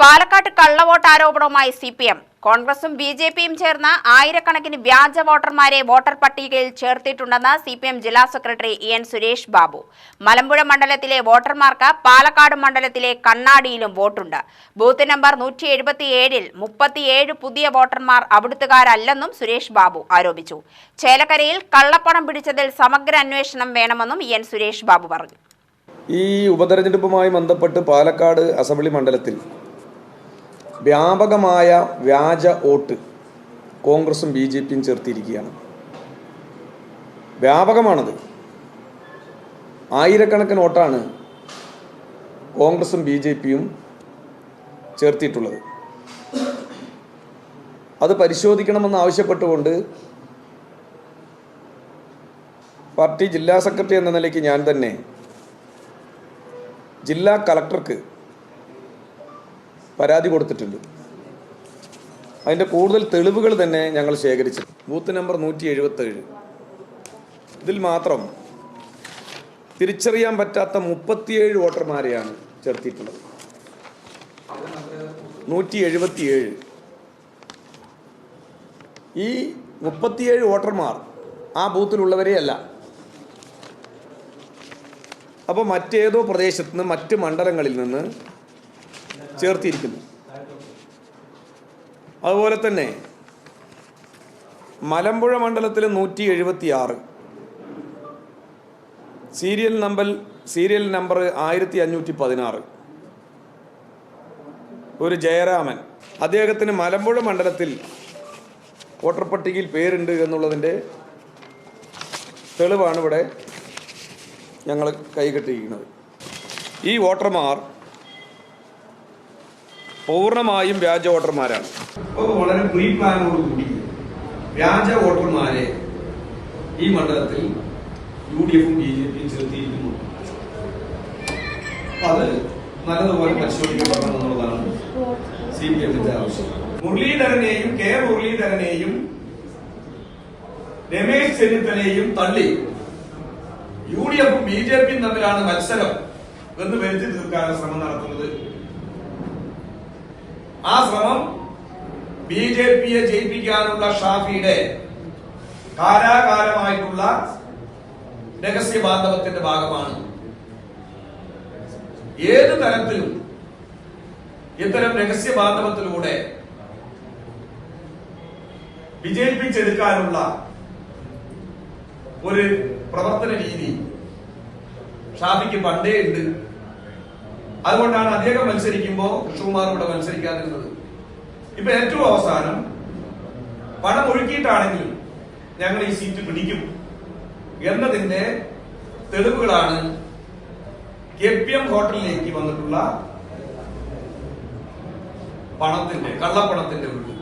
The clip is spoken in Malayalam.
പാലക്കാട്ട് കള്ളവോട്ട് ആരോപണവുമായി സി പി എം കോൺഗ്രസും ബി ജെ പിയും ചേർന്ന് ആയിരക്കണക്കിന് വ്യാജ വോട്ടർമാരെ വോട്ടർ പട്ടികയിൽ ചേർത്തിട്ടുണ്ടെന്ന് സി പി എം ജില്ലാ സെക്രട്ടറി എൻ സുരേഷ് ബാബു. മലമ്പുഴ മണ്ഡലത്തിലെ വോട്ടർമാർക്ക് പാലക്കാട് മണ്ഡലത്തിലെ കണ്ണാടിയിലും വോട്ടുണ്ട്. ബൂത്ത് നമ്പർ നൂറ്റി എഴുപത്തിയേഴിൽ മുപ്പത്തിയേഴ് പുതിയ വോട്ടർമാർ അവിടുത്തുകാരല്ലെന്നും സുരേഷ് ബാബു ആരോപിച്ചു. ചേലക്കരയിൽ കള്ളപ്പണം പിടിച്ചതിൽ സമഗ്ര അന്വേഷണം വേണമെന്നും എൻ സുരേഷ് ബാബു പറഞ്ഞു. ഈ ഉപതെരഞ്ഞെടുപ്പുമായി ബന്ധപ്പെട്ട് പാലക്കാട് അസംബ്ലി മണ്ഡലത്തിൽ വ്യാപകമായ വ്യാജ വോട്ട് കോൺഗ്രസും ബി ജെ പിയും ചേർത്തിരിക്കുകയാണ്. വ്യാപകമാണത്. ആയിരക്കണക്കിന് വോട്ടാണ് കോൺഗ്രസും ബി ജെ പിയും ചേർത്തിയിട്ടുള്ളത് അത് പരിശോധിക്കണമെന്ന് ആവശ്യപ്പെട്ടുകൊണ്ട് പാർട്ടി ജില്ലാ സെക്രട്ടറി എന്ന നിലയ്ക്ക് ഞാൻ തന്നെ ജില്ലാ കളക്ടർക്ക് പരാതി കൊടുത്തിട്ടുണ്ട്. അതിന്റെ കൂടുതൽ തെളിവുകൾ തന്നെ ഞങ്ങൾ ശേഖരിച്ചു. ബൂത്ത് നമ്പർ നൂറ്റി എഴുപത്തേഴ് ഇതിൽ മാത്രം തിരിച്ചറിയാൻ പറ്റാത്ത മുപ്പത്തിയേഴ് വോട്ടർമാരെയാണ് ചേർത്തിട്ടുള്ളത് നൂറ്റി എഴുപത്തിയേഴ് ഈ മുപ്പത്തിയേഴ് വോട്ടർമാർ ആ ബൂത്തിലുള്ളവരെയല്ല അപ്പോൾ മറ്റേതോ പ്രദേശത്ത് നിന്ന് മറ്റ് മണ്ഡലങ്ങളിൽ നിന്ന് ചേർത്തിരിക്കുന്നു. അതുപോലെ തന്നെ മലമ്പുഴ മണ്ഡലത്തിൽ നൂറ്റി എഴുപത്തി ആറ് സീരിയൽ നമ്പർ സീരിയൽ നമ്പർ ആയിരത്തി അഞ്ഞൂറ്റി പതിനാറ് ഒരു ജയരാമൻ. അദ്ദേഹത്തിന് മലമ്പുഴ മണ്ഡലത്തിൽ വോട്ടർ പട്ടികയിൽ പേരുണ്ട് എന്നുള്ളതിന്റെ തെളിവാണ് ഇവിടെ ഞങ്ങൾ കൈകെട്ടിയിരിക്കുന്നത് ഈ വോട്ടർമാർ പൂർണമായും വ്യാജ വോട്ടർമാരാണ്. വളരെ പ്രീ പ്ലാനോട് കൂടി വ്യാജ വോട്ടർമാരെ ഈ മണ്ഡലത്തിൽ യു ഡി എഫും ബി ജെ പിയും ചേർത്തിയിരിക്കുന്നു അത് നല്ലതുപോലെ പരിശോധിക്കപ്പെടണം എന്നുള്ളതാണ് സി പി എമ്മിന്റെ ആവശ്യം. മുരളീധരനെയും കെ മുരളീധരനെയും രമേശ് ചെന്നിത്തലയെയും തള്ളി. യു ഡി എഫും ബി ജെ പിയും തമ്മിലാണ് മത്സരം എന്ന് വരുത്തി തീർക്കാനുള്ള ശ്രമം നടത്തുന്നത്. ആ ശ്രമം ബി ജെ പിയെ ജയിപ്പിക്കാനുള്ള ഷാഫിയുടെ കാലാകാലമായിട്ടുള്ള രഹസ്യ ബാന്ധവത്തിന്റെ ഭാഗമാണ്. ഏത് തരത്തിലും ഇത്തരം രഹസ്യ ബാന്ധവത്തിലൂടെ വിജയിപ്പിച്ചെടുക്കാനുള്ള ഒരു പ്രവർത്തന രീതി ഷാഫിക്ക് പണ്ടേ ഉണ്ട്. അതുകൊണ്ടാണ് അദ്ദേഹം മത്സരിക്കുമ്പോൾ കൃഷ്ണകുമാർ ഇവിടെ മത്സരിക്കാതിരുന്നത്. ഇപ്പൊ ഏറ്റവും അവസാനം പണം ഒഴുക്കിയിട്ടാണെങ്കിലും ഞങ്ങൾ ഈ സീറ്റ് പിടിക്കും എന്നതിന്റെ തെളിവുകളാണ് കെ പി എം ഹോട്ടലിലേക്ക് വന്നിട്ടുള്ള പണത്തിന്റെ കള്ളപ്പണത്തിന്റെ ഒഴുക്ക്